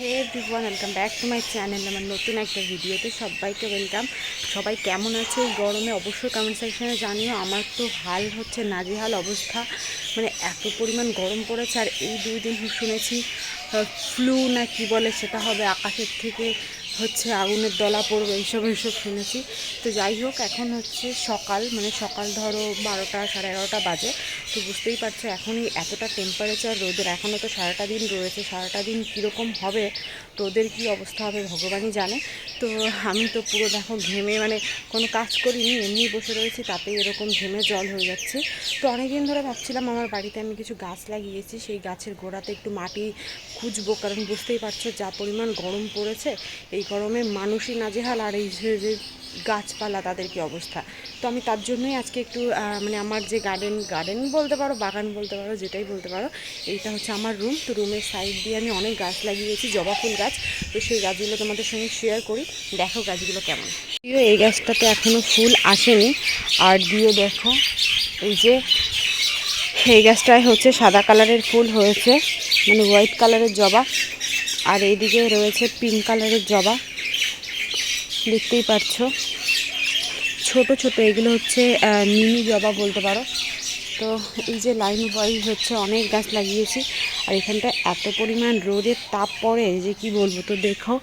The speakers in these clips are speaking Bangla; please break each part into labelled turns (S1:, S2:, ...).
S1: Hey everyone welcome back to my channel আমার নতুন একটা ভিডিওতে সবাইকে ওয়েলকাম সবাই কেমন আছে? এই গরমে অবশ্যই কমেন্ট সেকশনে জানিও। আমার তো হাল হচ্ছে নাজেহাল অবস্থা। মানে এত পরিমাণ গরম পড়েছে আর এই দুই দিন শুনেছি ফ্লু না কি বলে সেটা হবে, আকাশের থেকে হচ্ছে আগুনের দলা পড়বে, এইসব এইসব শুনেছি। তো যাই হোক, এখন হচ্ছে সকাল মানে সকাল ধরো বারোটা সাড়ে এগারোটা বাজে। তো বুঝতেই পারছ, এখনই এতটা টেম্পারেচার রোদের, এখনও তো সারাটা দিন রয়েছে, সারাটা দিন কীরকম হবে রোদের কী অবস্থা হবে ভগবানই জানে। তো আমি তো পুরো দেখো ঘেমে মানে কোনো কাজ করিনি, এমনি বসে রয়েছি, তাতেই এরকম ঘেমে জল হয়ে যাচ্ছে। তো অনেকদিন ধরে ভাবছিলাম আমার বাড়িতে আমি কিছু গাছ লাগিয়েছি, সেই গাছের গোড়াতে একটু মাটি খুঁজবো, কারণ বুঝতেই পারছ যা পরিমাণ গরম পড়েছে, এই গরমে মানুষই নাজেহাল, আর এই যে গাছপালা, তাদের কি অবস্থা? তো আমি তার জন্যই আজকে একটু মানে আমার যে গার্ডেন গার্ডেন বলতে পারো, বাগান বলতে পারো, যেটাই বলতে পারো, এইটা হচ্ছে আমার রুম তো রুমের সাইড দিয়ে আমি অনেক গাছ লাগিয়েছি, জবা ফুল গাছ। তো সেই গাছগুলো তোমাদের সঙ্গে শেয়ার করি। দেখো গাছগুলো কেমন। যদিও এই গাছটাতে এখনও ফুল আসেনি। আর দিয়ে দেখো, এই যে এই গাছটায় হচ্ছে সাদা কালারের ফুল হয়েছে মানে হোয়াইট কালারের জবা। আর এইদিকে রয়েছে পিঙ্ক কালারের জবা। দেখতেই পাচ্ছো ছোট ছোট, এগুলো হচ্ছে মিনি জবা বলতে পারো। তো এই যে লাইন ওয়াইজ হচ্ছে অনেক গাছ লাগিয়েছি, আর এখানটা এত পরিমাণ রোদের তাপ পড়ে যে কি বলব তো দেখো,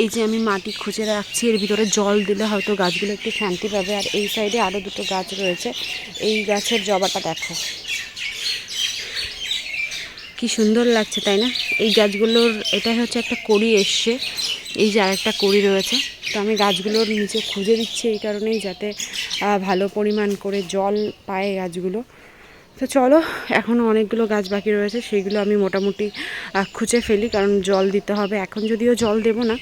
S1: এই যে আমি মাটি খুঁজে রাখছি, এর ভিতরে জল দিলে হয়তো গাছগুলো একটু শান্তি পাবে। আর এই সাইডে আরও দুটো গাছ রয়েছে, এই গাছের জবাটা দেখো। কি সুন্দর লাগছে, তাই না? এই গাছগুলোর, এটাই হচ্ছে একটা কড়ি এসছে, এই যে আরেকটা কড়ি রয়েছে। তো আমি গাছগুলোর নিচে খুঁজে দিচ্ছি এই কারণেই যাতে ভালো পরিমাণ করে জল পায় গাছগুলো। তো চলো এখনও অনেকগুলো গাছ বাকি রয়েছে সেইগুলো আমি মোটামুটি খুঁজে ফেলি, কারণ জল দিতে হবে। এখন যদিও জল দেবো না,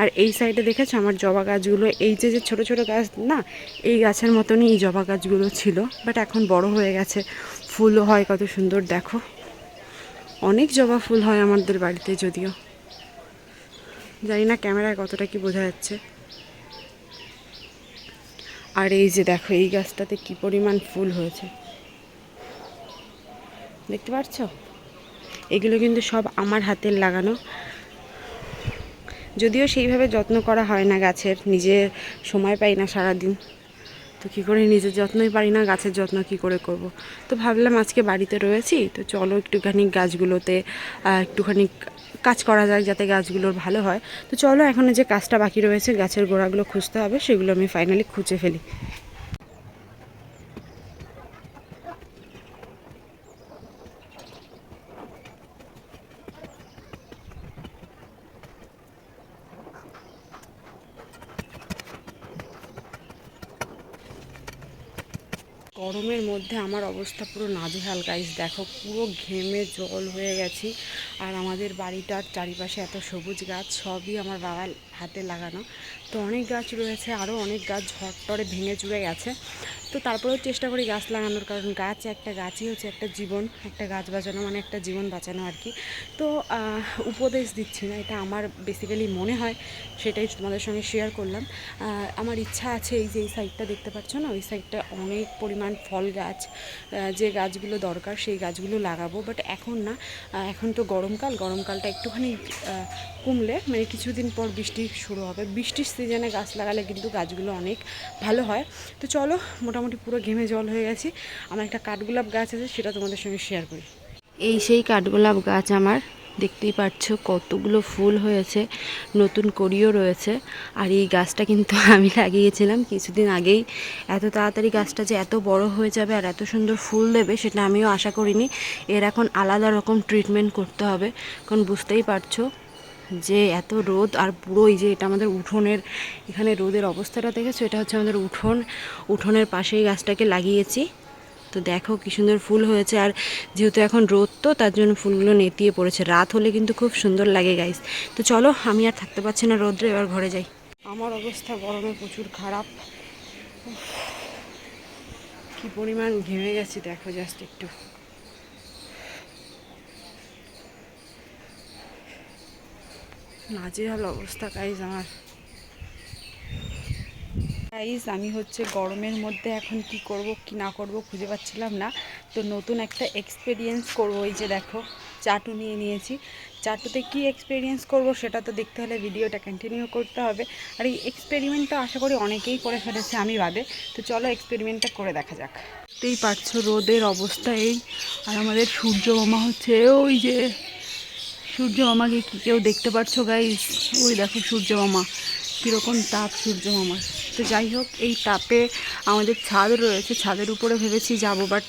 S1: আর এই সাইডে দেখেছ আমার জবা গাছগুলো? এই যে যে ছোটো ছোটো গাছ না, এই গাছের মতনই এই জবা গাছগুলো ছিল, বাট এখন বড় হয়ে গেছে। ফুলও হয় কত সুন্দর, দেখো। অনেক জবা ফুল হয় আমাদের বাড়িতে যদিও। জানি না ক্যামেরায় কতটা কি বোঝা যাচ্ছে। আর এই যে দেখো, এই গাছটাতে কি পরিমাণ ফুল হয়েছে। দেখতে পাচ্ছ? এগুলো কিন্তু সব আমার হাতের লাগানো। যদিও সেইভাবে যত্ন করা হয় না গাছের, নিজে সময় পাই না সারাদিন। তো কী করে নিজের যত্নই পারি না, গাছের যত্ন কি করে করব? তো ভাবলাম আজকে বাড়িতে রয়েছি, তো চলো একটুখানি গাছগুলোতে একটুখানি কাজ করা যায় যাতে গাছগুলোর ভালো হয়। তো চলো এখন যে কাজটা বাকি রয়েছে, গাছের গোড়াগুলো খুঁজতে হবে, সেগুলো আমি ফাইনালি খুঁজে ফেলি। গরমের মধ্যে আমার অবস্থা পুরো নাজেহাল গাইস দেখো, পুরো ঘেমে জল হয়ে গেছি। আর আমাদের বাড়িটার চারিপাশে এত সবুজ গাছ, সবই আমার বাবার হাতে লাগানো। তো অনেক গাছ রয়েছে আরও অনেক গাছ ঝড়টরে ভেঙে চুড়ে গেছে। তো তারপরেও চেষ্টা করি গাছ লাগানোর, কারণ গাছ একটা গাছই হচ্ছে একটা জীবন, একটা গাছ বাঁচানো মানে একটা জীবন বাঁচানো আর কি। তো উপদেশ দিচ্ছি না, এটা আমার বেসিক্যালি মনে হয়, সেটাই তোমাদের সঙ্গে শেয়ার করলাম। আমার ইচ্ছা আছে এই যে, এই সাইডটা দেখতে পাচ্ছ না? ওই সাইডটা অনেক পরিমাণ ফল গাছ যে গাছগুলো দরকার সেই গাছগুলো লাগাবো বাট এখন না এখন তো গরমকাল, গরমকালটা একটুখানি কমলে মানে কিছুদিন পর বৃষ্টি শুরু হবে। বৃষ্টির সিজনে গাছ লাগালে কিন্তু গাছগুলো অনেক ভালো হয়। তো চলো, মোটামুটি পুরো ঘেমে জল হয়ে গেছি। আমার একটা কাঠগোলাপ গাছ আছে, সেটা তোমাদের সঙ্গে শেয়ার করি। এই সেই কাঠগোলাপ গাছ আমার, দেখতেই পাচ্ছ কতগুলো ফুল হয়েছে, নতুন করিও রয়েছে। আর এই গাছটা কিন্তু আমি লাগিয়েছিলাম কিছুদিন আগেই। এত তাড়াতাড়ি গাছটা যে এত বড় হয়ে যাবে আর এত সুন্দর ফুল দেবে, সেটা আমিও আশা করিনি। এর এখন আলাদা রকম ট্রিটমেন্ট করতে হবে, কারণ বুঝতেই পারছ যে এত রোদ আর পুরো এই যে এটা আমাদের উঠোনের, এখানে রোদের অবস্থাটা দেখেছ? এটা হচ্ছে আমাদের উঠোন। উঠোনের পাশেই গাছটাকে লাগিয়েছি। তো দেখো কি সুন্দর ফুল হয়েছে। আর যেহেতু এখন রোদ তো, তার জন্য ফুলগুলো নেতিয়ে পড়েছে। রাত হলে কিন্তু খুব সুন্দর লাগে গাইস তো চলো, আমি আর থাকতে পারছি না রোদ্রে, এবার ঘরে যাই। আমার অবস্থা গরমে প্রচুর খারাপ। কি পরিমাণ ঘেমে গেছি, দেখো জাস্ট একটু। নাজেহাল অবস্থা গাইজ আমার। গাইজ আমি হচ্ছে গরমের মধ্যে এখন কি করব, কি না করব খুঁজে পাচ্ছিলাম না। তো নতুন একটা এক্সপিরিয়েন্স করব, এই যে দেখো, চাটু নিয়ে নিয়েছি। চাটুতে কী এক্সপিরিয়েন্স করব সেটা তো দেখতে হলে ভিডিওটা কন্টিনিউ করতে হবে। আর এই এক্সপেরিমেন্টটা আশা করি অনেকেই করে ফেলেছে, আমি বাদে। তো চলো এক্সপেরিমেন্টটা করে দেখা যাক। দেখতেই পারছ রোদের অবস্থা এই, আর আমাদের সূর্য মামা হচ্ছে, ওই যে সূর্য মামাকে কি কেউ দেখতে পাচ্ছো গাইস ওই দেখো সূর্য মামা। কীরকম তাপ সূর্য মামার তো যাই হোক, এই তাপে আমাদের ছাদ রয়েছে। ছাদের উপরে ভেবেছি যাব বাট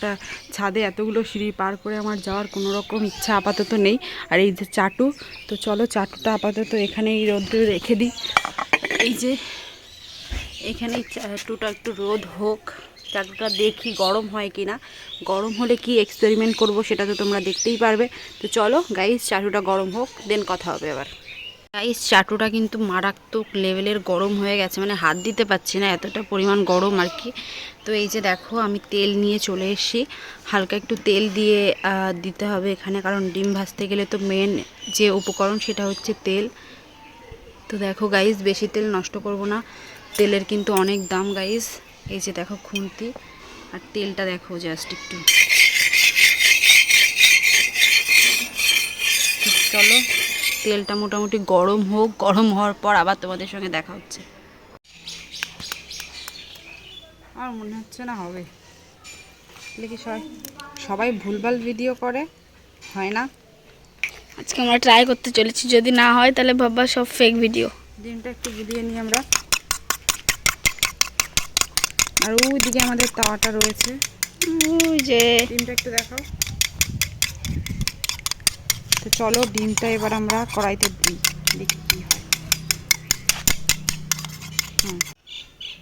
S1: ছাদে এতগুলো সিঁড়ি পার করে আমার যাওয়ার কোনো রকম ইচ্ছা আপাতত নেই। আর এই যে চাটু, তো চলো চাটুটা আপাতত এখানে এই রোদ্রে রেখে দিই। এই যে এখানে চাটুটা একটু রোদ হোক। চাটুটা দেখি গরম হয় কি না গরম হলে কি এক্সপেরিমেন্ট করব সেটা তো তোমরা দেখতেই পারবে। তো চলো গাইস চাটুটা গরম হোক দেন কথা হবে এবার গাইস চাটুটা কিন্তু মারাত্মক লেভেলের গরম হয়ে গেছে মানে হাত দিতে পারছি না, এতটা পরিমাণ গরম আর কি। তো এই যে দেখো, আমি তেল নিয়ে চলে এসেছি। হালকা একটু তেল দিয়ে দিতে হবে এখানে, কারণ ডিম ভাজতে গেলে তো মেন যে উপকরণ সেটা হচ্ছে তেল। তো দেখো গাইস বেশি তেল নষ্ট করব না। তেলের কিন্তু অনেক দাম গাইস এই যে দেখো খুন্তি আর তেলটা দেখো জাস্ট একটু। চলো তেলটা মোটামুটি গরম হোক গরম হওয়ার পর আবার তোমাদের সঙ্গে দেখা হচ্ছে। আর মনে হচ্ছে না হবে। দেখি সবাই সবাই ভুলভাল ভিডিও করে? হয় না?
S2: আজকে আমরা ট্রাই করতে চলেছি। যদি না হয় তাহলে বাবা সব ফেক ভিডিও
S1: ডিমটা একটু গুলিয়ে নিই আমরা। আর ওইদিকে আমাদের তাওয়াটা রয়েছে।
S2: ওই যে।
S1: ডিমটা একটু দেখাও। তো চলো ডিমটা এবার আমরা কড়াইতে দিই দেখি কি হয়। হুম।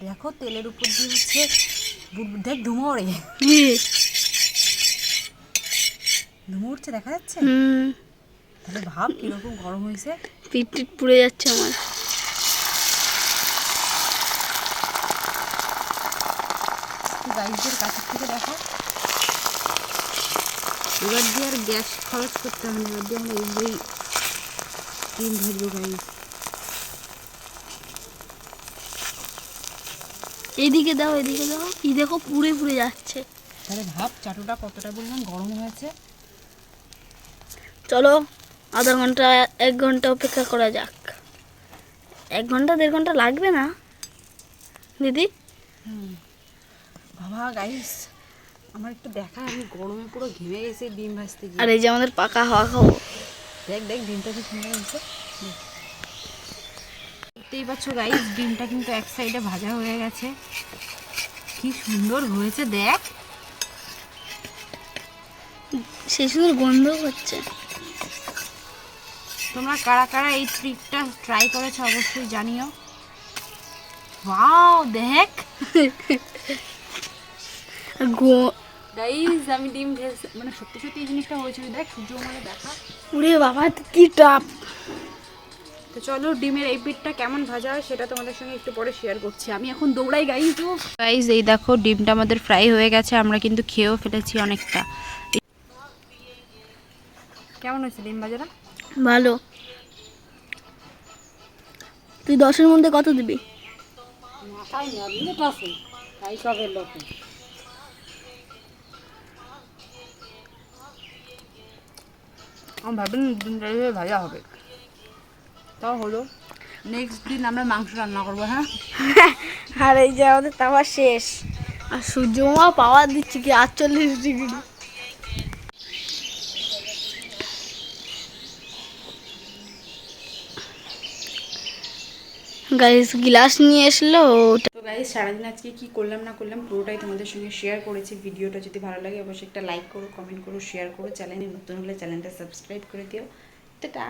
S1: দেখো তেলের উপর দিয়ে হচ্ছে বুট- দেখ ধুমো ওড়ে ধুমো উঠছে দেখা যাচ্ছে?
S2: হুম।
S1: তাহলে ভাব কীরকম গরম হয়েছে।
S2: পিট টিট পুড়ে যাচ্ছে আমার।
S1: গাইজদের কাছের থেকে দেখো। এবার দিয়ে আর গ্যাস খরচ করতে হবে এবার দিয়ে আমরা এইভাবেই ডিম ভাজবো গাইজ
S2: এইদিকে দাও এদিকে দাও। এই দেখো পুড়ে পুড়ে যাচ্ছে।
S1: তাহলে ভাব চাটুটা কতটা বললাম গরম হয়েছে?
S2: চলো আধা ঘণ্টা এক ঘণ্টা অপেক্ষা করা যাক। এক ঘণ্টা দেড় ঘণ্টা লাগবে না? দিদি?
S1: বাবা গাইস আমার একটু দেখা আমি গরমে পুরো ঘেমে গেছি ডিম ভাজতে
S2: আর এই যে আমাদের পাকা হাওয়া খাব।
S1: দেখ দেখ ডিমটা কি সুন্দর হয়েছে দেখতেই পাচ্ছ গাইস ডিমটা কিন্তু এক সাইডে ভাজা হয়ে গেছে। কি সুন্দর হয়েছে দেখ।
S2: সেই সুন্দর গন্ধ হচ্ছে।
S1: তোমরা কারা কারা এই ট্রিকটা ট্রাই করেছ অবশ্যই জানিও। ওয়াও দেখ। গাইস আমি ডিম ভেজ মানে সত্যি সত্যি এই জিনিসটা হয়েছিল দেখ সূর্য মানে দেখা।
S2: উরে বাবা কি টাপ
S1: তো চলো ডিমের এই পিঠটা কেমন ভাজা হয় সেটা তোমাদের সঙ্গে একটু পরে শেয়ার করছি। আমি এখন দৌড়াই গাইজ গাইজ এই দেখো ডিমটা আমাদের ফ্রাই হয়ে গেছে আমরা কিন্তু খেয়েও ফেলেছি অনেকটা। কেমন হয়েছে ডিম ভাজাটা?
S2: ভালো। তুই দশের মধ্যে কত দিবি?
S1: মাথায় তাই সবের লোক আমি ভাবিনি ডিমটা এইভাবে ভাজা হবে। তাও হলো। নেক্সট দিন আমরা মাংস রান্না করব হ্যাঁ?
S2: আর এই যে আমাদের তাওয়া শেষ। আর সূর্যমা পাওয়ার দিচ্ছে কি আটচল্লিশ ডিগ্রি? গাইস গ্লাস নিয়ে এসলো
S1: গাইজ সারাদিন আজকে কি করলাম, না করলাম, পুরোটাই তোমাদের সঙ্গে শেয়ার করেছি। ভিডিওটা যদি ভালো লাগে, অবশ্যই একটা লাইক করো কমেন্ট করো শেয়ার করো চ্যানেলে নতুন হলে চ্যানেলটা সাবস্ক্রাইব করে দিও। টাটা!